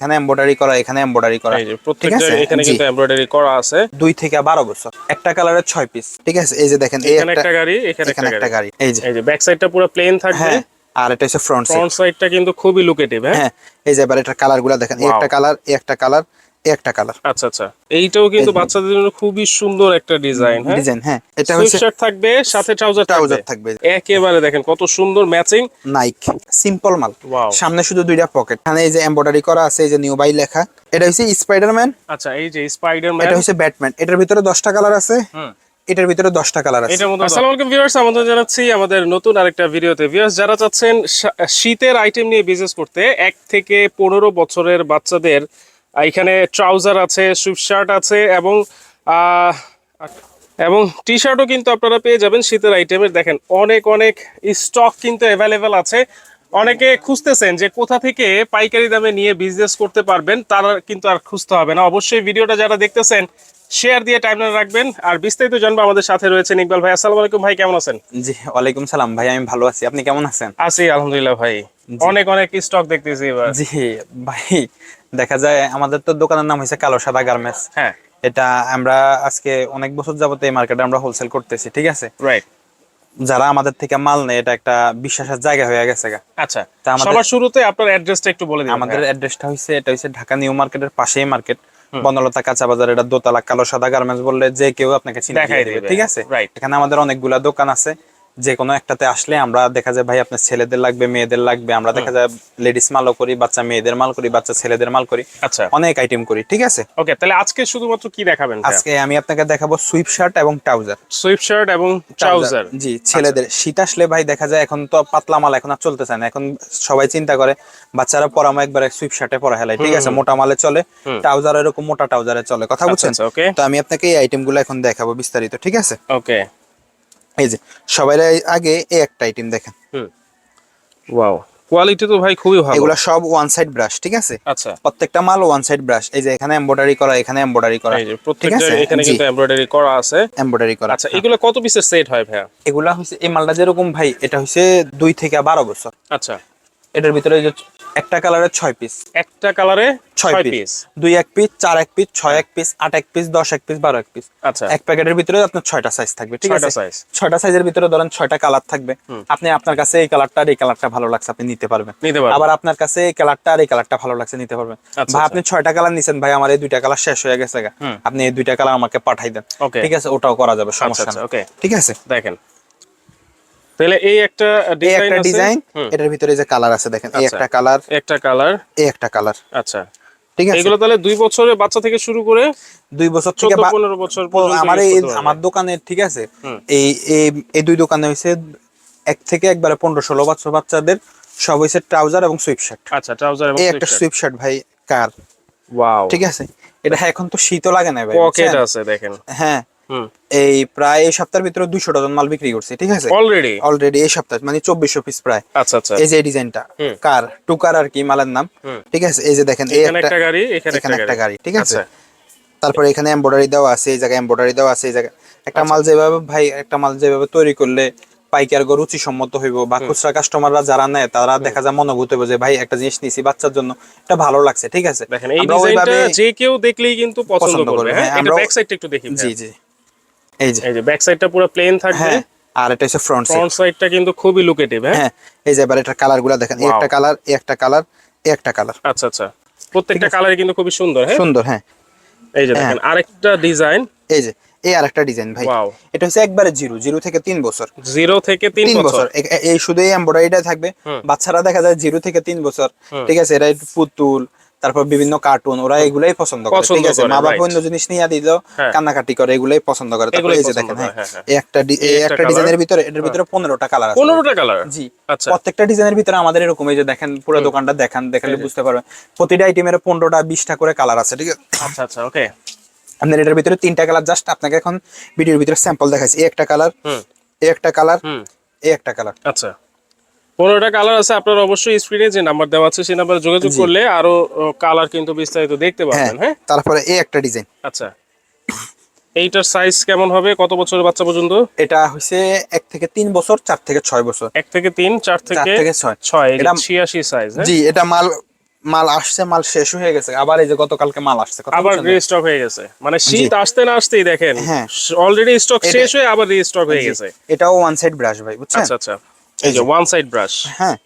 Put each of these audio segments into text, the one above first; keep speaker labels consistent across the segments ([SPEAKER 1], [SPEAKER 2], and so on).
[SPEAKER 1] এখানে এমব্রয়ডারি করা এখানে এমব্রয়ডারি করা। ঠিক আছে?
[SPEAKER 2] এখানে কিন্তু এমব্রয়ডারি করা আছে।
[SPEAKER 1] দুই থেকে বারো বছর। একটা কালারের ছয় পিস ঠিক আছে? এই যে দেখেন এই
[SPEAKER 2] এখানে
[SPEAKER 1] একটা
[SPEAKER 2] গাড়ি এখানে একটা গাড়ি।
[SPEAKER 1] এই যে।
[SPEAKER 2] এই যে ব্যাক সাইডটা পুরো প্লেন থাকবে।
[SPEAKER 1] হ্যাঁ আর এটা হচ্ছে ফ্রন্ট সাইড
[SPEAKER 2] ফ্রন্ট সাইডটা কিন্তু খুবই লুকেটিভ হ্যাঁ?
[SPEAKER 1] হ্যাঁ এই যে এবার এটা কালারগুলা দেখেন। এই একটা কালার এই একটা কালার একটা কালার
[SPEAKER 2] আচ্ছা আচ্ছা। এইটাও কিন্তু বাচ্চাদের জন্য খুবই সুন্দর একটা ডিজাইন হ্যাঁ?
[SPEAKER 1] ডিজাইন হ্যাঁ। এটা হচ্ছে
[SPEAKER 2] শার্ট থাকবে সাথে ট্রাউজার
[SPEAKER 1] ট্রাউজার
[SPEAKER 2] থাকবে। একেবারে দেখেন কত সুন্দর ম্যাচিং
[SPEAKER 1] নাইক সিম্পল মাল. সামনে শুধু দুইটা পকেট এখানে এই যে এমব্রয়ডারি করা আছে এই যে নিউ বাই লেখা। এটা হচ্ছে স্পাইডারম্যান
[SPEAKER 2] আচ্ছা এই যে স্পাইডারম্যান
[SPEAKER 1] এটা হচ্ছে ব্যাটম্যান এটার ভিতরে দশটা কালার আছে।
[SPEAKER 2] হুম।
[SPEAKER 1] এটার ভিতরে দশটা কালার আছে।
[SPEAKER 2] আসসালামু আলাইকুম ভিউয়ার্স আমাদের জানাচ্ছি আমাদের নতুন আরেকটা ভিডিওতে। ভিউয়ার্স যারা চাচ্ছেন শীতের আইটেম নিয়ে বিজনেস করতে এক থেকে পনেরো বছরের বাচ্চাদের এখানে ট্রাউজার আছে, সুইফট শার্ট আছে এবং এবং টি শার্টও কিন্তু আপনারা পেয়ে যাবেন শীতের আইটেমের। দেখেন, অনেক অনেক স্টক কিন্তু অ্যাভেলেবেল আছে। অনেকে খুঁজতেছেন যে কোথা থেকে পাইকারি দামে নিয়ে বিজনেস করতে পারবেন, তারা কিন্তু আর খুঁজতে হবে না। অবশ্যই ভিডিওটা যারা দেখতেছেন শেয়ার দিয়ে টাইমলাইন রাখবেন। আর বিস্তারিত জানব আমাদের সাথে রয়েছেন ইকবাল ভাই। আসসালামু আলাইকুম ভাই কেমন আছেন?
[SPEAKER 1] জি ওয়ালাইকুম সালাম ভাই আমি ভালো আছি। আপনি কেমন আছেন?
[SPEAKER 2] আছি আলহামদুলিল্লাহ ভাই। অনেক অনেক স্টক দেখতেছি এবার।
[SPEAKER 1] জি ভাই দেখা যায় আমাদের তো দোকানের নাম হয়েছে কালো সাদা গার্মেন্টস।
[SPEAKER 2] হ্যাঁ।
[SPEAKER 1] এটা আমরা আজকে অনেক বছর যাবত এই মার্কেটে আমরা হোলসেল করতেছি ঠিক আছে?
[SPEAKER 2] রাইট
[SPEAKER 1] যারা আমাদের থেকে মাল নেয় এটা একটা বিশ্বাসের জায়গা হয়ে গেছে গা।
[SPEAKER 2] আচ্ছা
[SPEAKER 1] তা
[SPEAKER 2] সবার শুরুতে আপনার অ্যাড্রেসটা একটু বলে দিন
[SPEAKER 1] আমাদের অ্যাড্রেসটা হচ্ছে এটা হচ্ছে ঢাকা নিউ মার্কেটের পাশেই মার্কেট বনলতা কাঁচা বাজার এটা দোতলা কালো সাদা গার্মেন্টস বললে যে কেউ আপনাকে চিনে। ঠিক আছে? এখানে আমাদের অনেকগুলা দোকান আছে। যে কোনো একটাতে আসলে আমরা দেখা যায় ভাই আপনার ছেলেদের লাগবে মেয়েদের লাগবে। আমরা দেখা যায় লেডিস মালও করি বাচ্চা মেয়েদের মাল করি বাচ্চা ছেলেদের মাল করি।
[SPEAKER 2] আচ্ছা।
[SPEAKER 1] অনেক আইটেম করি ঠিক আছে?
[SPEAKER 2] ওকে তাহলে আজকে শুধুমাত্র কি দেখাবেন
[SPEAKER 1] আজকে আমি আপনাকে দেখাবো সুইপ শার্ট এবং ট্রাউজার
[SPEAKER 2] সুইফট শার্ট এবং ট্রাউজার
[SPEAKER 1] জি ছেলেদের। শীত আসলে ভাই দেখা যায় এখন তো পাতলা মাল এখন আর চলতেছে না। এখন সবাই চিন্তা করে বাচ্চারা পরামো একবার সুইপ শার্টে পরা হেলায় ঠিক আছে? মোটা মালে চলে ট্রাউজার এরকম মোটা ট্রাউজারে চলে। কথা বুঝছেন?
[SPEAKER 2] আচ্ছা
[SPEAKER 1] তো আমি আপনাকে এই আইটেমগুলো এখন দেখাবো বিস্তারিত ঠিক আছে?
[SPEAKER 2] ওকে
[SPEAKER 1] এই যে সবাই আগে এই একটা আইটেম দেখেন।
[SPEAKER 2] ওয়াও কোয়ালিটি তো ভাই খুবই ভালো।
[SPEAKER 1] এগুলা সব ওয়ান সাইড ব্রাশ ঠিক আছে?
[SPEAKER 2] আচ্ছা।
[SPEAKER 1] প্রত্যেকটা মাল ওয়ান সাইড ব্রাশ এই যে এখানে এমব্রয়ডারি করা এখানে এমব্রয়ডারি করা
[SPEAKER 2] এই যে
[SPEAKER 1] ঠিক
[SPEAKER 2] প্রত্যেকটা
[SPEAKER 1] আছে?
[SPEAKER 2] এখানে কিন্তু এমব্রয়ডারি করা আছে।
[SPEAKER 1] এমব্রয়ডারি করা।
[SPEAKER 2] আচ্ছা এগুলো কত পিসের সেট হয় ভাইয়া?
[SPEAKER 1] এগুলা হচ্ছে এই মালটা যেরকম ভাই এটা হচ্ছে দুই থেকে বারো বছর।
[SPEAKER 2] আচ্ছা।
[SPEAKER 1] এটার ভিতরে একটা কালারের ছয় পিস
[SPEAKER 2] একটা কালারে
[SPEAKER 1] ছয় পিস দুই এক পিস চার এক পিস ছয় এক পিস আট এক পিস দশ এক পিস বারো এক পিস
[SPEAKER 2] আচ্ছা।
[SPEAKER 1] এক প্যাকেটের ভিতরে আপনার ছয়টা সাইজ থাকবে ঠিক আছে? ছয়টা সাইজের ভিতরে ধরেন ছয়টা কালার থাকবে। আপনি আপনার কাছে এই কালারটা আর এই কালারটা ভালো লাগছে আপনি নিতে পারবেন। আবার আপনার কাছে এই কালারটা আর এই কালারটা ভালো লাগছে নিতে পারবেন।
[SPEAKER 2] আচ্ছা,
[SPEAKER 1] ভাই
[SPEAKER 2] আচ্ছা।
[SPEAKER 1] আপনি ছয়টা কালার নিছেন ভাই আমার এই দুইটা কালার শেষ হয়ে গেছে আপনি এই দুইটা কালার আমাকে পাঠাই দেন. ঠিক আছে? ওটাও করা যাবে
[SPEAKER 2] আচ্ছা
[SPEAKER 1] সমস্যা ঠিক আছে?
[SPEAKER 2] দেখেন। তাহলে এই একটা
[SPEAKER 1] এই
[SPEAKER 2] ডিজাইন
[SPEAKER 1] একটা ডিজাইন এটার ভিতরে যে কালার আছে দেখেন এই
[SPEAKER 2] আচ্ছা।
[SPEAKER 1] একটা কালার
[SPEAKER 2] একটা কালার
[SPEAKER 1] এই একটা কালার
[SPEAKER 2] আচ্ছা।
[SPEAKER 1] ঠিক আছে?
[SPEAKER 2] এগুলো তাহলে দুই বছরের বাচ্চা থেকে শুরু করে
[SPEAKER 1] দুই বছর থেকে
[SPEAKER 2] চোদ্দ
[SPEAKER 1] বা-
[SPEAKER 2] পনেরো বছর পর্যন্ত
[SPEAKER 1] আমার এই আমার দোকানে ঠিক আছে? এই এই- এই দুই দোকানে হয়েছে এক থেকে একবারে পনেরো ষোলো বছর বাচ্চাদের সব হয়েছে ট্রাউজার এবং সুইপ শার্ট
[SPEAKER 2] আচ্ছা ট্রাউজার এবং
[SPEAKER 1] এই একটা সুইপ শার্ট ভাই কার?
[SPEAKER 2] ওয়াও
[SPEAKER 1] ঠিক আছে? এটা এখন তো শীতও লাগে না ভাই
[SPEAKER 2] পকেট আছে দেখেন।
[SPEAKER 1] হ্যাঁ এই প্রায় এই সপ্তাহের ভিতরে দুইশো ডজন মাল বিক্রি করছে ঠিক আছে?
[SPEAKER 2] অলরেডি
[SPEAKER 1] অলরেডি এই সপ্তাহে মানে চব্বিশশো পিস প্রায়।
[SPEAKER 2] আচ্ছা আচ্ছা।
[SPEAKER 1] এই যে ডিজাইনটা। কার? টুকার আর কি মালের নাম। ঠিক আছে? এই যে দেখেন এই
[SPEAKER 2] এখানে
[SPEAKER 1] একটা
[SPEAKER 2] গাড়ি এখানে একটা গাড়ি।
[SPEAKER 1] ঠিক আছে?
[SPEAKER 2] আচ্ছা।
[SPEAKER 1] তারপরে এখানে এমব্রয়ডারি দেওয়া আছে এই জায়গায় এমব্রয়ডারি দেওয়া আছে এই জায়গায় একটা মাল যেভাবে ভাই একটা মাল যেভাবে তৈরি করলে পাইকার গো রুচি সম্মত হইব বা খুচরা কাস্টমাররা যারা নেয় তারা দেখা যায় মনোভূত হবে যে ভাই একটা জিনিস নিছি বাচ্চার জন্য এটা ভালো লাগছে ঠিক আছে?
[SPEAKER 2] দেখেন এই ডিজাইনটা যে কেউ দেখলেই কিন্তু পছন্দ করবে হ্যাঁ?
[SPEAKER 1] হ্যাঁ,
[SPEAKER 2] এটা ব্যাক সাইডটা একটু দেখি
[SPEAKER 1] জি জি। এই যে।
[SPEAKER 2] এই যে ব্যাক সাইডটা পুরো প্লেন থাকবে।
[SPEAKER 1] হ্যাঁ আর এটা হচ্ছে ফ্রন্ট সাইড
[SPEAKER 2] ফ্রন্ট সাইডটা কিন্তু খুবই লুকেটিভ হ্যাঁ?
[SPEAKER 1] হ্যাঁ এই যে এবার এটার কালারগুলা দেখেন একটা কালার একটা কালার একটা কালার
[SPEAKER 2] আচ্ছা আচ্ছা। প্রত্যেকটা কালারে কিন্তু খুবই সুন্দর হ্যাঁ?
[SPEAKER 1] সুন্দর হ্যাঁ।
[SPEAKER 2] এই যে দেখেন আরেকটা ডিজাইন
[SPEAKER 1] এই যে এই আরেকটা ডিজাইন ভাই। এটা হচ্ছে একবারে জিরো জিরো থেকে তিন বছর।
[SPEAKER 2] জিরো থেকে তিন বছর।
[SPEAKER 1] এই শুধু এই এমব্রয়ডারিটা থাকবে। বাচ্চারা দেখা যায় জিরো থেকে তিন বছর। ঠিক আছে এটা পুতুল তারপর বিভিন্ন কার্টুন ওরা এগুলাই পছন্দ করে ঠিক আছে? মা বাবা অন্য জিনিস নিয়ে দিল
[SPEAKER 2] হ্যাঁ।
[SPEAKER 1] কান্নাকাটি করে এগুলাই পছন্দ করে। তারপর এই যে দেখেন হ্যাঁ
[SPEAKER 2] হ্যাঁ, হ্যাঁ।
[SPEAKER 1] একটা
[SPEAKER 2] একটা
[SPEAKER 1] ডিজাইনের ভিতরে এটার ভিতরে পনেরোটা কালার আছে।
[SPEAKER 2] পনেরোটা কালার
[SPEAKER 1] জি।
[SPEAKER 2] আচ্ছা।
[SPEAKER 1] প্রত্যেকটা ডিজাইনের ভিতরে আমাদের এরকম এই যে দেখেন পুরো দোকানটা দেখান দেখালে বুঝতে পারবেন। প্রতিটা আইটেমের পনেরোটা বিশটা করে কালার আছে ঠিক আছে?
[SPEAKER 2] আচ্ছা আচ্ছা ওকে
[SPEAKER 1] আপনার এটার ভিতরে তিনটা কালার জাস্ট আপনাকে এখন ভিডিওর ভিতরে স্যাম্পল দেখাচ্ছি এই একটা কালার
[SPEAKER 2] হুম।
[SPEAKER 1] এই একটা কালার
[SPEAKER 2] হুম।
[SPEAKER 1] এই একটা কালার
[SPEAKER 2] আচ্ছা। পনেরোটা কালার আছে আপনারা অবশ্যই স্ক্রিনে যে নাম্বার দেওয়া আছে সেই নাম্বারে যোগাযোগ করলে আরও কালার কিন্তু বিস্তারিত দেখতে
[SPEAKER 1] হ্যাঁ
[SPEAKER 2] পারবেন হ্যাঁ?
[SPEAKER 1] তারপরে এই একটা ডিজাইন
[SPEAKER 2] আচ্ছা। এইটার সাইজ কেমন হবে? কত বছরের বাচ্চা পর্যন্ত?
[SPEAKER 1] এটা এক থেকে তিন বছর চার থেকে ছয় বছর।
[SPEAKER 2] এক থেকে তিন চার থেকে
[SPEAKER 1] ছয়।
[SPEAKER 2] এটা ছিয়াশি সাইজ হ্যাঁ?
[SPEAKER 1] জি এটা মাল মাল আসছে মাল শেষ হয়ে গেছে। আবার এই যে গতকালকে মাল আসছে
[SPEAKER 2] আবার রিস্টক হয়ে গেছে। মানে শীত আসতে না আসতেই দেখেন
[SPEAKER 1] হ্যাঁ।
[SPEAKER 2] অলরেডি স্টক শেষ হয়ে আবার রিস্টক হয়ে গেছে।
[SPEAKER 1] এটাও ওয়ান সাইড ব্রাশ ভাই বুঝছেন?
[SPEAKER 2] আচ্ছা আচ্ছা। এই যে ওয়ান সাইড ব্রাশ
[SPEAKER 1] হ্যাঁ।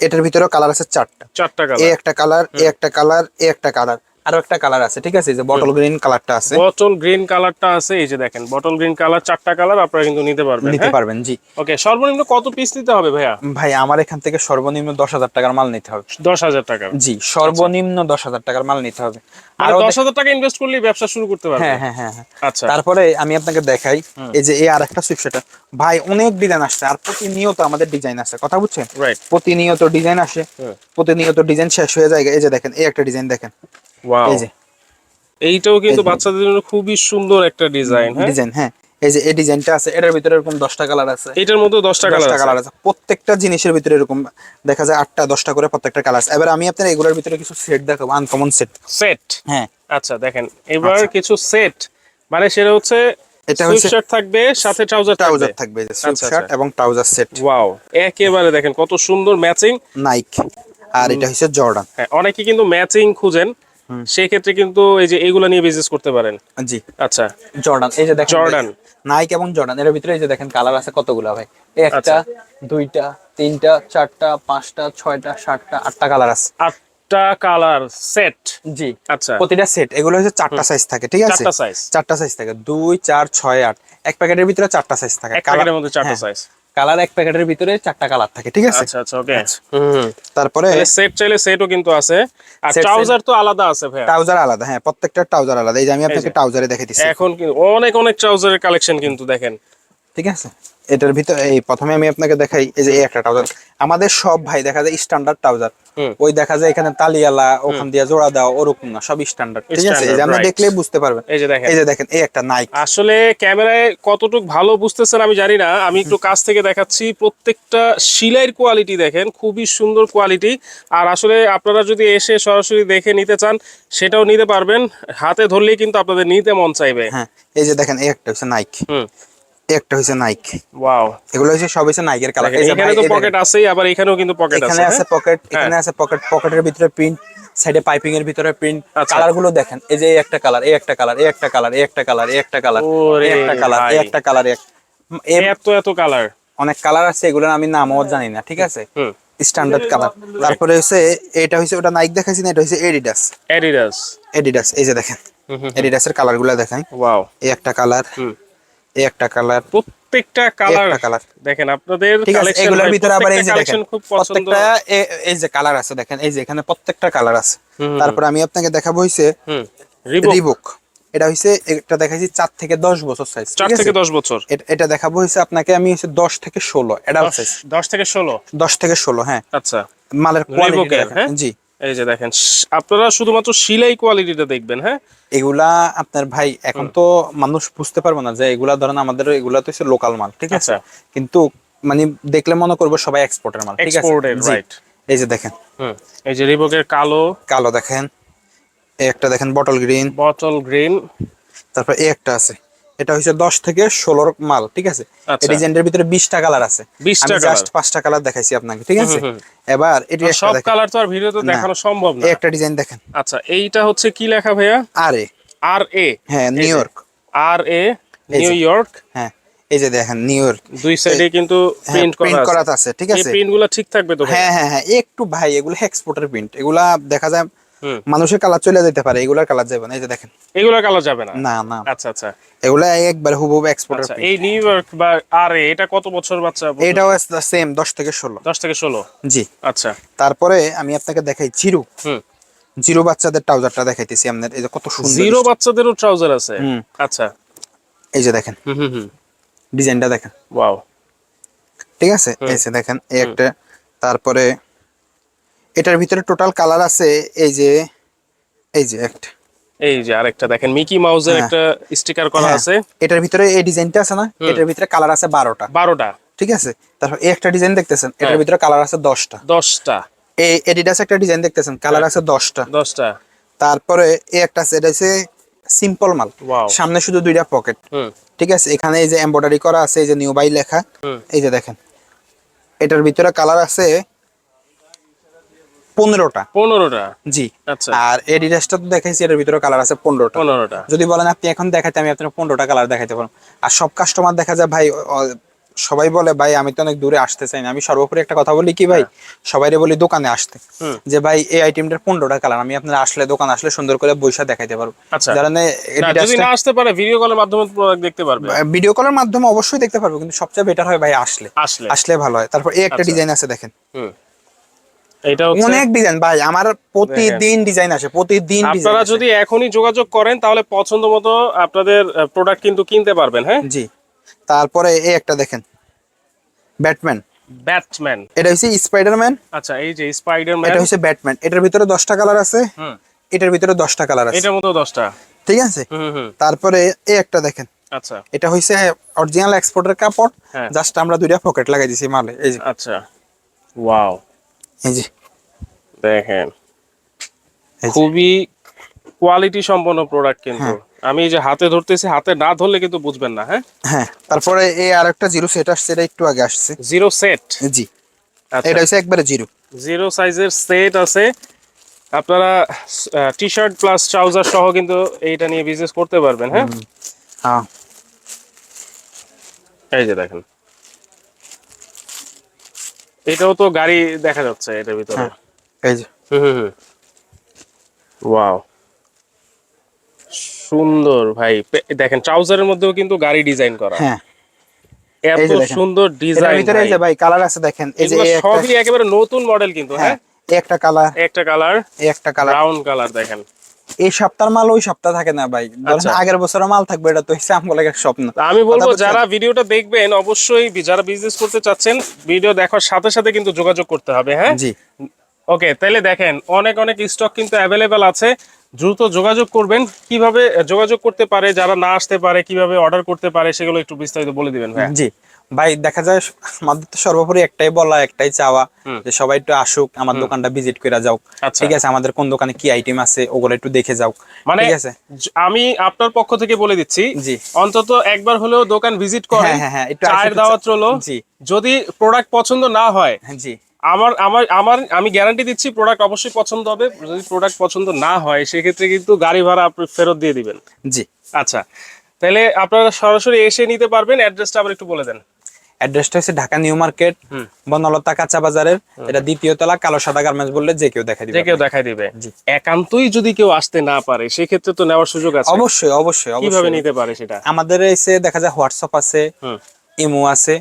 [SPEAKER 1] এটার ভিতরেও কালার আছে চারটা।
[SPEAKER 2] চারটা
[SPEAKER 1] এ
[SPEAKER 2] কালার
[SPEAKER 1] একটা কালার এ একটা কালার এ একটা কালার আরও একটা কালার আছে ঠিক আছে? এই যে বটল গ্রিন কালারটা আছে।
[SPEAKER 2] বটল গ্রিন কালারটা আছে এই যে দেখেন বটল গ্রিন কালার চারটা কালার আপনারা কিন্তু নিতে পারবেন
[SPEAKER 1] নিতে পারবেন জি।
[SPEAKER 2] ওকে সর্বনিম্ন কত পিস নিতে হবে ভাইয়া?
[SPEAKER 1] ভাই আমার এখান থেকে সর্বনিম্ন দশ হাজার টাকার মাল নিতে হবে।
[SPEAKER 2] দশ হাজার টাকা
[SPEAKER 1] জি সর্বনিম্ন দশ হাজার টাকার মাল নিতে হবে।
[SPEAKER 2] মানে
[SPEAKER 1] আরও
[SPEAKER 2] দশ হাজার টাকা ইনভেস্ট করলে ব্যবসা শুরু করতে পারবে
[SPEAKER 1] হ্যাঁ হ্যাঁ হ্যাঁ হ্যাঁ।
[SPEAKER 2] আচ্ছা।
[SPEAKER 1] তারপরে আমি আপনাকে দেখাই এই যে এই আর একটা সুইপসেটা ভাই অনেক ডিজাইন আসছে আর প্রতিনিয়ত আমাদের ডিজাইন আছে কথা বুঝছেন?
[SPEAKER 2] রাইট
[SPEAKER 1] প্রতিনিয়ত ডিজাইন আসে। প্রতিনিয়ত ডিজাইন শেষ হয়ে যায়। এই যে দেখেন এই একটা ডিজাইন দেখেন।
[SPEAKER 2] ওয়াও
[SPEAKER 1] এই যে।
[SPEAKER 2] এইটাও কিন্তু বাচ্চাদের জন্য খুবই সুন্দর একটা ডিজাইন হ্যাঁ?
[SPEAKER 1] ডিজাইন হ্যাঁ। এই যে এই ডিজাইনটা আছে এটার ভিতরে এরকম দশটা কালার আছে।
[SPEAKER 2] এটার মধ্যে দশটা কালার
[SPEAKER 1] কালার আছে। প্রত্যেকটা জিনিসের ভিতরে এরকম দেখা যায় আটটা দশটা করে প্রত্যেকটা কালার আছে এবার আমি আপনার এগুলোর ভিতরে কিছু সেট দেখাবো আনকমন সেট
[SPEAKER 2] সেট
[SPEAKER 1] হ্যাঁ।
[SPEAKER 2] আচ্ছা দেখেন এবার
[SPEAKER 1] আচ্ছা।
[SPEAKER 2] কিছু সেট মানে সেটা হচ্ছে
[SPEAKER 1] এটা হচ্ছে-
[SPEAKER 2] শার্ট থাকবে সাথে ট্রাউজার
[SPEAKER 1] ট্রাউজার থাকবে সুইপ
[SPEAKER 2] আচ্ছা,
[SPEAKER 1] শার্ট
[SPEAKER 2] আচ্ছা।
[SPEAKER 1] এবং ট্রাউজার সেট
[SPEAKER 2] ওয়াও একেবারে দেখেন কত সুন্দর ম্যাচিং
[SPEAKER 1] নাইক আর এটা হচ্ছে জর্ডান
[SPEAKER 2] হ্যাঁ অনেকে কিন্তু ম্যাচিং খুঁজেন। সেই ক্ষেত্রে কিন্তু এই যে এগুলা নিয়ে বিজনেস করতে পারেন।
[SPEAKER 1] জি।
[SPEAKER 2] আচ্ছা।
[SPEAKER 1] জর্ডান এই যে দেখেন
[SPEAKER 2] জর্ডান।
[SPEAKER 1] নাইক এবং জর্ডান এর ভিতরে এই যে দেখেন কালার আছে কতগুলা ভাই? একটা
[SPEAKER 2] আচ্ছা।
[SPEAKER 1] দুইটা তিনটা চারটা পাঁচটা ছয়টা সাতটা আটটা কালার আছে।
[SPEAKER 2] আটটা কালার সেট
[SPEAKER 1] জি।
[SPEAKER 2] আচ্ছা।
[SPEAKER 1] প্রতিটা সেট এগুলো হচ্ছে চারটা সাইজ থাকে ঠিক আছে?
[SPEAKER 2] চারটা size।
[SPEAKER 1] চারটা সাইজ থাকে। দুই চার ছয় আট। এক প্যাকেটের ভিতরে চারটা সাইজ থাকে।
[SPEAKER 2] এক প্যাকেটের মধ্যে চারটা সাইজ
[SPEAKER 1] কালার এক প্যাকেটের ভিতরে চারটা কালার থাকে ঠিক আছে?
[SPEAKER 2] আচ্ছা আচ্ছা ওকে হুম।
[SPEAKER 1] তারপরে
[SPEAKER 2] সেট চাইলে সেটও কিন্তু আছে। আর ট্রাউজার তো আলাদা আছে ভাই
[SPEAKER 1] ট্রাউজার আলাদা হ্যাঁ প্রত্যেকটা ট্রাউজার আলাদা। এই যে আমি আপনাকে ট্রাউজারে দেখাই দিচ্ছি
[SPEAKER 2] এখন কিন্তু অনেক অনেক ট্রাউজারের কালেকশন কিন্তু দেখেন।
[SPEAKER 1] ঠিক আছে? এটার ভিতরে এই প্রথমে আমি আপনাকে দেখাই এই যে এই একটা ট্রাউজার আমাদের সব ভাই দেখা যায় স্ট্যান্ডার্ড ট্রাউজার ওই দেখা যায় এখানে তালিয়ালা ওখান দিয়ে জোড়া দাও ওরকম না সব স্ট্যান্ডার্ড ঠিক আছে? এই যে আপনি
[SPEAKER 2] right.
[SPEAKER 1] বুঝতে পারবেন।
[SPEAKER 2] এই যে দেখেন।
[SPEAKER 1] এই যে দেখেন এই একটা নাইক
[SPEAKER 2] আসলে ক্যামেরায় কতটুকু ভালো বুঝতেছেন আমি জানি না। আমি একটু কাছ থেকে দেখাচ্ছি প্রত্যেকটা শিলাইয়ের কোয়ালিটি দেখেন খুবই সুন্দর কোয়ালিটি আর আসলে আপনারা যদি এসে সরাসরি দেখে নিতে চান সেটাও নিতে পারবেন। হাতে ধরলেই কিন্তু আপনাদের নিতে মন চাইবে।
[SPEAKER 1] হ্যাঁ এই যে দেখেন এই একটা হচ্ছে নাইক
[SPEAKER 2] হুম।
[SPEAKER 1] একটা হচ্ছে নাইক
[SPEAKER 2] ওয়াও
[SPEAKER 1] এগুলো হচ্ছে সব হচ্ছে নাইকের কালার
[SPEAKER 2] এখানে তো পকেট আছেই আবার এখানেও কিন্তু পকেট আছে
[SPEAKER 1] এখানে আছে
[SPEAKER 2] হ্যাঁ?
[SPEAKER 1] পকেট এখানে আছে পকেট পকেটের ভিতরে প্রিন্ট সাইডে পাইপিং এর ভিতরে প্রিন্ট। কালারগুলো দেখেন এই যে একটা কালার এই একটা কালার এই একটা কালার এই একটা কালার এই একটা কালার
[SPEAKER 2] ওরে
[SPEAKER 1] এই একটা কালার এই একটা কালার
[SPEAKER 2] এত এত কালার
[SPEAKER 1] অনেক কালার আছে এগুলোর আমি নামও জানি না ঠিক আছে? স্ট্যান্ডার্ড কালার তারপরে হচ্ছে এটা হচ্ছে ওটা নাইক দেখাইছি না এটা হচ্ছে এডিডাস
[SPEAKER 2] এডিডাস
[SPEAKER 1] এডিডাস এই যে দেখেন।
[SPEAKER 2] হুম
[SPEAKER 1] এডিডাসের কালারগুলা দেখেন
[SPEAKER 2] ওয়াও
[SPEAKER 1] এই একটা কালার
[SPEAKER 2] হুম।
[SPEAKER 1] এই একটা কালার
[SPEAKER 2] প্রত্যেকটা কালার
[SPEAKER 1] কালার
[SPEAKER 2] দেখেন আপনাদের
[SPEAKER 1] ঠিক আছে
[SPEAKER 2] কালেকশন
[SPEAKER 1] এগুলোর ভিতরে আবার এই যে দেখেন প্রত্যেকটা এই যে কালার আছে দেখেন এই যে এখানে প্রত্যেকটা কালার আছে। তারপরে আমি আপনাকে দেখাবো হইছে
[SPEAKER 2] রিবুক
[SPEAKER 1] এটা হইছে এটা দেখাইছি চার থেকে দশ বছর সাইজ
[SPEAKER 2] চার থেকে দশ বছর।
[SPEAKER 1] এটা দেখাবো হইছে আপনাকে আমি হচ্ছে দশ থেকে ষোলো অ্যাডাল্ট সাইজ
[SPEAKER 2] দশ থেকে ষোলো?
[SPEAKER 1] দশ থেকে ষোলো হ্যাঁ।
[SPEAKER 2] আচ্ছা।
[SPEAKER 1] মালের কোয়ালিটি
[SPEAKER 2] হ্যাঁ?
[SPEAKER 1] জি।
[SPEAKER 2] এই যে দেখেন আপনারা শুধুমাত্র সিলাই কোয়ালিটিটা দেখবেন হ্যাঁ?
[SPEAKER 1] এগুলা আপনার ভাই এখন তো মানুষ বুঝতে পারবে না যে এগুলা ধরেন আমাদের এগুলা তো হচ্ছে লোকাল মাল ঠিক আছে?
[SPEAKER 2] আচ্ছা।
[SPEAKER 1] কিন্তু মানে দেখলে মনে করব সবাই এক্সপোর্টের মাল ঠিক আছে? এই যে দেখেন।
[SPEAKER 2] হুম এই যে রিবকের কালো।
[SPEAKER 1] কালো দেখেন। এই একটা দেখেন বটল গ্রিন
[SPEAKER 2] বটল গ্রিন
[SPEAKER 1] তারপর এই একটা আছে। এটা হচ্ছে দশ থেকে ষোলোর মাল ঠিক আছে?
[SPEAKER 2] আচ্ছা।
[SPEAKER 1] এই ডিজাইনের ভিতরে বিশটা কালার আছে।
[SPEAKER 2] 20টা
[SPEAKER 1] আমি জাস্ট। পাঁচটা কালার দেখাইছি আপনাকে ঠিক আছে? এবার এটি
[SPEAKER 2] সব কালার তো আর ভিডিওতে দেখানো সম্ভব না।
[SPEAKER 1] একটা ডিজাইন দেখেন।
[SPEAKER 2] আচ্ছা এইটা হচ্ছে কি লেখা ভাইয়া?
[SPEAKER 1] আর এ।
[SPEAKER 2] আর এ।
[SPEAKER 1] হ্যাঁ নিউ ইয়র্ক।
[SPEAKER 2] আর এ
[SPEAKER 1] এই।
[SPEAKER 2] New York.
[SPEAKER 1] হ্যাঁ এই যে দেখেন নিউ ইয়র্ক।
[SPEAKER 2] দুই সাইডে কিন্তু প্রিন্ট
[SPEAKER 1] প্রিন্ট
[SPEAKER 2] করা
[SPEAKER 1] করা
[SPEAKER 2] আছে
[SPEAKER 1] ঠিক আছে?
[SPEAKER 2] প্রিন্টগুলো ঠিক থাকবে তো
[SPEAKER 1] হ্যাঁ হ্যাঁ হ্যাঁ একটু ভাই এগুলো এক্সপোর্টের প্রিন্ট এগুলা দেখা যায় মানুষের কালার চলে যেতে পারে এগুলার কালার যাবে না এই যে দেখেন।
[SPEAKER 2] এগুলো কালার যাবে না?
[SPEAKER 1] না না।
[SPEAKER 2] আচ্ছা আচ্ছা।
[SPEAKER 1] এগুলা একবার হুবহু এক্সপোর্টের
[SPEAKER 2] আচ্ছা এই নিউ ইয়র্ক বা আর এটা কত বছর বাচ্চা
[SPEAKER 1] এটাও সেম দশ থেকে ষোলো।
[SPEAKER 2] দশ থেকে ষোলো?
[SPEAKER 1] জি।
[SPEAKER 2] আচ্ছা।
[SPEAKER 1] তারপরে আমি আপনাকে দেখাই জিরো।
[SPEAKER 2] হুম।
[SPEAKER 1] জিরো বাচ্চাদের ট্রাউজারটা দেখাইতেছি আপনার এই যে কত সুন্দর
[SPEAKER 2] জিরো বাচ্চাদেরও ট্রাউজার আছে। আচ্ছা।
[SPEAKER 1] এই যে দেখেন।
[SPEAKER 2] হুম হুম হুম।
[SPEAKER 1] ডিজাইনটা দেখেন।
[SPEAKER 2] ওয়াও।
[SPEAKER 1] ঠিক আছে? এই যে দেখেন এই একটা তারপরে এটার ভিতরে টোটাল কালার আছে এই যে এই যে একটা।
[SPEAKER 2] এই যে আরেকটা দেখেন মিকি মাউসের
[SPEAKER 1] হ্যাঁ।
[SPEAKER 2] একটা স্টিকার করা
[SPEAKER 1] হ্যাঁ,
[SPEAKER 2] আছে।
[SPEAKER 1] এটার ভিতরে এই ডিজাইনটা আছে না? এটার ভিতরে কালার আছে বারোটা।
[SPEAKER 2] বারোটা।
[SPEAKER 1] ঠিক আছে? তারপর এই একটা ডিজাইন দেখতেছেন এটার
[SPEAKER 2] হ্যাঁ।
[SPEAKER 1] ভিতরে কালার আছে দশটা।
[SPEAKER 2] দশটা।
[SPEAKER 1] এই এডিডাস একটা ডিজাইন দেখতেছেন কালার। আছে দশটা।
[SPEAKER 2] দশটা।
[SPEAKER 1] তারপরে এই একটা সেট আছে সিম্পল মাল। সামনে শুধু দুইটা পকেট ঠিক আছে? এখানে এই যে এমব্রয়ডারি করা আছে এই যে নিউ বাই লেখা। এই যে দেখেন। এটার ভিতরে কালার আছে পনেরোটা।
[SPEAKER 2] পনেরোটা?
[SPEAKER 1] জি।
[SPEAKER 2] আচ্ছা।
[SPEAKER 1] আর এডিডাসটা তো দেখাইছি এর ভিতরে কালার আছে পনেরোটা।
[SPEAKER 2] পনেরোটা।
[SPEAKER 1] যদি বলেন আপনি এখন দেখাতে আমি আপনার পনেরোটা কালার দেখাতে পারব। আর সব কাস্টমার দেখা যায় ভাই সবাই বলে ভাই আমি তো অনেক দূরে আসতে চাই না। আমি সর্বোপরি একটা কথা বলি কি ভাই সবাইরে বলি দোকানে আসতে। যে ভাই এই আইটেমটার পনেরোটা কালার আমি আপনার আসলে দোকান আসলে সুন্দর করে বৈশা দেখাইতে পারব।
[SPEAKER 2] আচ্ছা। আসতে পারে ভিডিও কলের মাধ্যমে দেখতে পারবে।
[SPEAKER 1] ভিডিও কলের মাধ্যমে অবশ্যই দেখতে পারব কিন্তু সবচেয়ে বেটার হয় ভাই আসলে।
[SPEAKER 2] আসলে।
[SPEAKER 1] ভালো হয়। তারপর এই একটা
[SPEAKER 2] আচ্ছা।
[SPEAKER 1] ডিজাইন আছে দেখেন।
[SPEAKER 2] হুম। এটা
[SPEAKER 1] অনেক ডিজাইন ভাই আমার প্রতিদিন ডিজাইন আসে প্রতিদিন
[SPEAKER 2] আপনারা যদি এখনই যোগাযোগ করেন তাহলে পছন্দ মতো আপনাদের প্রোডাক্ট কিন্তু কিনতে পারবেন হ্যাঁ?
[SPEAKER 1] জি। তারপরে এই একটা দেখেন ব্যাটম্যান
[SPEAKER 2] ব্যাটম্যান
[SPEAKER 1] এটা হচ্ছে স্পাইডারম্যান
[SPEAKER 2] আচ্ছা এই যে স্পাইডারম্যান
[SPEAKER 1] এটা হচ্ছে ব্যাটম্যান এটার ভিতরে দশটা কালার আছে।
[SPEAKER 2] হুম।
[SPEAKER 1] এটার ভিতরে দশটা কালার আছে।
[SPEAKER 2] এটার মতো দশটা।
[SPEAKER 1] ঠিক আছে? তারপরে এই একটা দেখেন।
[SPEAKER 2] আচ্ছা।
[SPEAKER 1] এটা হচ্ছে অরিজিনাল এক্সপোর্টের কাপড়।
[SPEAKER 2] হ্যাঁ।
[SPEAKER 1] জাস্ট আমরা দুইটা পকেট লাগাই দিছি মালে এই যে।
[SPEAKER 2] আচ্ছা। ওয়াও
[SPEAKER 1] এই যে
[SPEAKER 2] দেখেন। খুবই কোয়ালিটি সম্পন্ন প্রোডাক্ট কিন্তু।
[SPEAKER 1] হ্যাঁ।
[SPEAKER 2] আমি এই যে হাতে ধরতেছি হাতে না ধরলে কিন্তু বুঝবেন না হ্যাঁ?
[SPEAKER 1] হ্যাঁ তারপরে এই আরেকটা জিরো সেট আসছে এটা একটু আগে আসছে।
[SPEAKER 2] Zero set?
[SPEAKER 1] জি।
[SPEAKER 2] আচ্ছা।
[SPEAKER 1] এটা হচ্ছে একবারে জিরো।
[SPEAKER 2] জিরো সাইজের সেট আছে। আপনারা টি শার্ট প্লাস ট্রাউজার সহ কিন্তু এইটা নিয়ে বিজনেস করতে পারবেন হ্যাঁ?
[SPEAKER 1] হ্যাঁ।
[SPEAKER 2] এই যে দেখেন। এটাও তো গাড়ি দেখা যাচ্ছে এটার ভিতরে।
[SPEAKER 1] হ্যাঁ এই যে।
[SPEAKER 2] ওয়াও সুন্দর ভাই। দেখেন ট্রাউজারের মধ্যেও কিন্তু গাড়ি ডিজাইন করা।
[SPEAKER 1] হ্যাঁ।
[SPEAKER 2] এত সুন্দর ডিজাইন
[SPEAKER 1] ভিতরে এই যে ভাই। কালার আছে দেখেন। এই যে
[SPEAKER 2] সবই একেবারে নতুন মডেল কিন্তু
[SPEAKER 1] হ্যাঁ?
[SPEAKER 2] হ্যাঁ
[SPEAKER 1] একটা কালার।
[SPEAKER 2] একটা কালার।
[SPEAKER 1] একটা কালার।
[SPEAKER 2] ব্রাউন কালার দেখেন।
[SPEAKER 1] এই সপ্তাহের মাল ওই সপ্তাহ থাকে না ভাই।
[SPEAKER 2] আচ্ছা।
[SPEAKER 1] আগের বছরের মাল থাকবে এটা তো হচ্ছে আমগুলো এক স্বপ্ন।
[SPEAKER 2] আমি বলব যারা ভিডিওটা দেখবেন অবশ্যই যারা বিজনেস করতে চাচ্ছেন ভিডিও দেখার সাথে সাথে কিন্তু যোগাযোগ করতে হবে হ্যাঁ?
[SPEAKER 1] জি।
[SPEAKER 2] ওকে তাহলে দেখেন অনেক অনেক স্টক কিন্তু অ্যাভেলেবেল আছে। দ্রুত যোগাযোগ করবেন। কীভাবে যোগাযোগ করতে পারে যারা না আসতে পারে কীভাবে অর্ডার করতে পারে সেগুলো একটু বিস্তারিত বলে দিবেন ভাই
[SPEAKER 1] জি। ভাই দেখা যায় আমাদের তো সর্বোপরি একটাই বলা একটাই চাওয়া যে সবাই একটু আসুক আমার দোকানটা ভিজিট করে যাও।
[SPEAKER 2] আচ্ছা।
[SPEAKER 1] ঠিক আছে আমাদের কোন দোকানে কি আইটেম আছে ওগুলো একটু দেখে যাও।
[SPEAKER 2] মানে
[SPEAKER 1] ঠিক আছে?
[SPEAKER 2] আমি আপনার পক্ষ থেকে বলে দিচ্ছি
[SPEAKER 1] জি।
[SPEAKER 2] অন্তত একবার হলেও দোকান ভিজিট করেন
[SPEAKER 1] হ্যাঁ, হ্যাঁ, হ্যাঁ, একটু
[SPEAKER 2] চায়ের দাওয়াত রলো
[SPEAKER 1] জি।
[SPEAKER 2] যদি প্রোডাক্ট পছন্দ না হয়
[SPEAKER 1] হ্যাঁ, জি।
[SPEAKER 2] আমার আমার আমার আমি গ্যারান্টি দিচ্ছি প্রোডাক্ট অবশ্যই পছন্দ হবে। যদি প্রোডাক্ট পছন্দ না হয় সেক্ষেত্রে কিন্তু গাড়ি ভাড়া আপনি ফেরত দিয়ে দিবেন।
[SPEAKER 1] জি।
[SPEAKER 2] আচ্ছা তাহলে আপনারা সরাসরি এসে নিতে পারবেন অ্যাড্রেসটা আবার একটু বলে দেন।
[SPEAKER 1] অ্যাড্রেসটা হচ্ছে ঢাকা নিউ মার্কেট বনলতা কাঁচা বাজারের। এটা দ্বিতীয় তলা কালো সাদা গার্মেন্টস বললে যে কেউ দেখা দিবে
[SPEAKER 2] যে কেউ দেখাই দিবে। একান্তই যদি কেউ আসতে না পারে সেক্ষেত্রে তো নেওয়ার সুযোগ আছে।
[SPEAKER 1] অবশ্যই অবশ্যই
[SPEAKER 2] কীভাবে নিতে পারে সেটা?
[SPEAKER 1] আমাদের এসে দেখা যায় হোয়াটসঅ্যাপ আছে ইমো আছে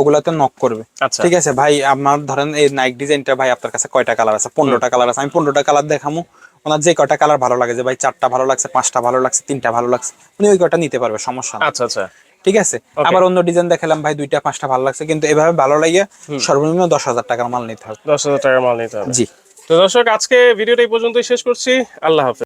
[SPEAKER 1] ওগুলাতে নক করবে।
[SPEAKER 2] আচ্ছা।
[SPEAKER 1] ঠিক আছে ভাই আমার ধরেন এই নাইক ডিজাইনটা ভাই আপনার কাছে কয়টা কালার আছে? পনেরোটা কালার আছে। আমি পনেরোটা কালার দেখামু। ওনার যে কয়টা কালার ভালো লাগে যে ভাই চারটা ভালো লাগছে পাঁচটা ভালো লাগছে তিনটা ভালো লাগছে উনি ওই কয়টা নিতে পারবে সমস্যা
[SPEAKER 2] আচ্ছা আচ্ছা।
[SPEAKER 1] ঠিক আছে? আবার অন্য ডিজাইন দেখালাম ভাই দুইটা পাঁচটা ভালো লাগছে। কিন্তু এভাবে ভালো লাগিয়ে সর্বনিম্ন দশ হাজার টাকার মাল নিতে হবে।
[SPEAKER 2] দশ হাজার টাকার মাল নিতে হবে।
[SPEAKER 1] জি।
[SPEAKER 2] তো দর্শক আজকে ভিডিওটা এই পর্যন্তই শেষ করছি। আল্লাহ হাফেজ।